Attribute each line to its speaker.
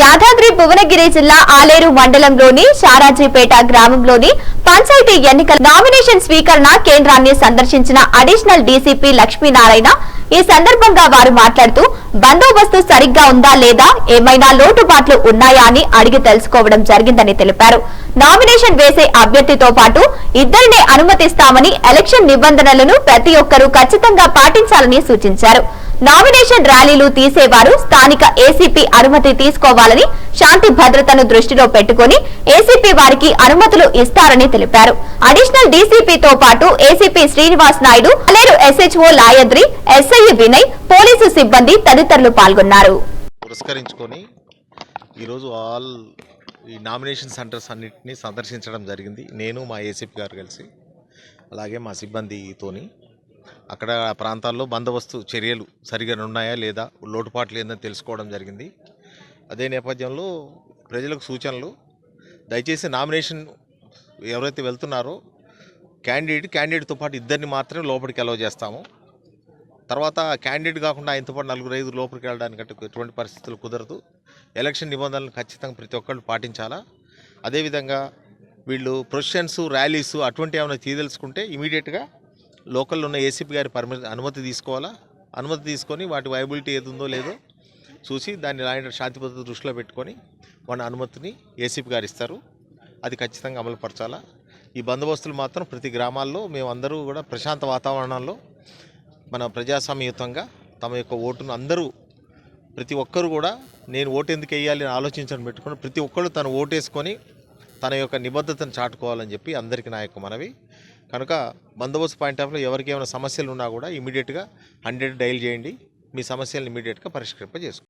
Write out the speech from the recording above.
Speaker 1: యాదాద్రి భువనగిరి జిల్లా ఆలేరు మండలంలోని షారాజీపేట గ్రామంలోని పంచాయతీ ఎన్నికల నామినేషన్ స్వీకరణ కేంద్రాన్ని సందర్శించిన అడిషనల్ డీసీపీ లక్ష్మీనారాయణ ఈ సందర్భంగా వారు మాట్లాడుతూ బందోబస్తు సరిగ్గా ఉందా లేదా? ఏమైనా లోటుపాట్లు ఉన్నాయా? అని అడిగి తెలుసుకోవడం జరిగిందని తెలిపారు. నామినేషన్ వేసే అభ్యర్థితో పాటు ఇద్దరినే అనుమతిస్తామని ఎలక్షన్ నిబంధనలను ప్రతి ఒక్కరూ ఖచ్చితంగా పాటించాలని సూచించారు. నామినేషన్ ర్యాలీలు తీసేవారు. స్థానిక ఏసీపీ అనుమతి తీసుకోవాలని శాంతి భద్రతను దృష్టిలో పెట్టుకుని ఏసీపీ వారికి అనుమతులు ఇస్తారని తెలిపారు. అడిషనల్ డీసీపీతో పాటు ఏసీపీ శ్రీనివాస్ నాయుడు అలేరు ఎస్హెచ్ఓ లాయద్రి ఎస్ఐ వినయ్ పోలీసు సిబ్బంది తదితరులు పాల్గొన్నారు.
Speaker 2: పురస్కరించుకొని ఈరోజు ఆల్ ఈ నామినేషన్ సెంటర్స్ అన్నింటినీ సందర్శించడం జరిగింది. నేను మా ఏసీపీ గారు కలిసి అలాగే మా సిబ్బందితోని అక్కడ ప్రాంతాల్లో బందోబస్తు చర్యలు సరిగా ఉన్నాయా లేదా లోటుపాట్లు ఏందని తెలుసుకోవడం జరిగింది. అదే నేపథ్యంలో ప్రజలకు సూచనలు దయచేసి నామినేషన్ ఎవరైతే వెళ్తున్నారో క్యాండిడేట్ క్యాండిడేట్తో పాటు ఇద్దరిని మాత్రమే లోపలికి అలౌ చేస్తాము. తర్వాత క్యాండిడేట్ కాకుండా ఆయనతో పాటు నలుగురు ఐదు లోపలికి వెళ్ళడానికి ఎటువంటి పరిస్థితులు కుదరదు. ఎలక్షన్ నిబంధనలు ఖచ్చితంగా ప్రతి ఒక్కళ్ళు పాటించాలా? అదేవిధంగా వీళ్ళు ప్రొషన్స్ ర్యాలీస్ అటువంటి ఏమైనా తీయదలుచుకుంటే ఇమీడియట్గా లోకల్లో ఉన్న ఏసీపీ గారి పర్మిషన్ అనుమతి తీసుకోవాలా? అనుమతి తీసుకొని వాటి వైబిలిటీ ఏది ఉందో లేదో చూసి దాన్ని ఆయన శాంతి భద్రత దృష్టిలో పెట్టుకొని మన అనుమతిని ఏసీపీ గారు ఇస్తారు. అది ఖచ్చితంగా అమలుపరచాలా ఈ బందోబస్తులు మాత్రం ప్రతి గ్రామాల్లో మేమందరూ కూడా ప్రశాంత వాతావరణంలో మన ప్రజాస్వామ్యయుతంగా తమ యొక్క ఓటును అందరూ ప్రతి ఒక్కరు కూడా నేను ఓటు ఎందుకు వేయాలి అని ఆలోచించడం పెట్టుకుని ప్రతి ఒక్కరు తను ఓటేసుకొని తన యొక్క నిబద్ధతను చాటుకోవాలని చెప్పి అందరికీ నా యొక్క మనవి. కనుక బందోబస్తు పాయింట్ ఆఫ్లో ఎవరికి ఏమైనా సమస్యలు ఉన్నా కూడా ఇమీడియట్గా హండ్రెడ్ డైల్ చేయండి. మీ సమస్యలను ఇమీడియట్గా పరిష్కరింపజేసుకోండి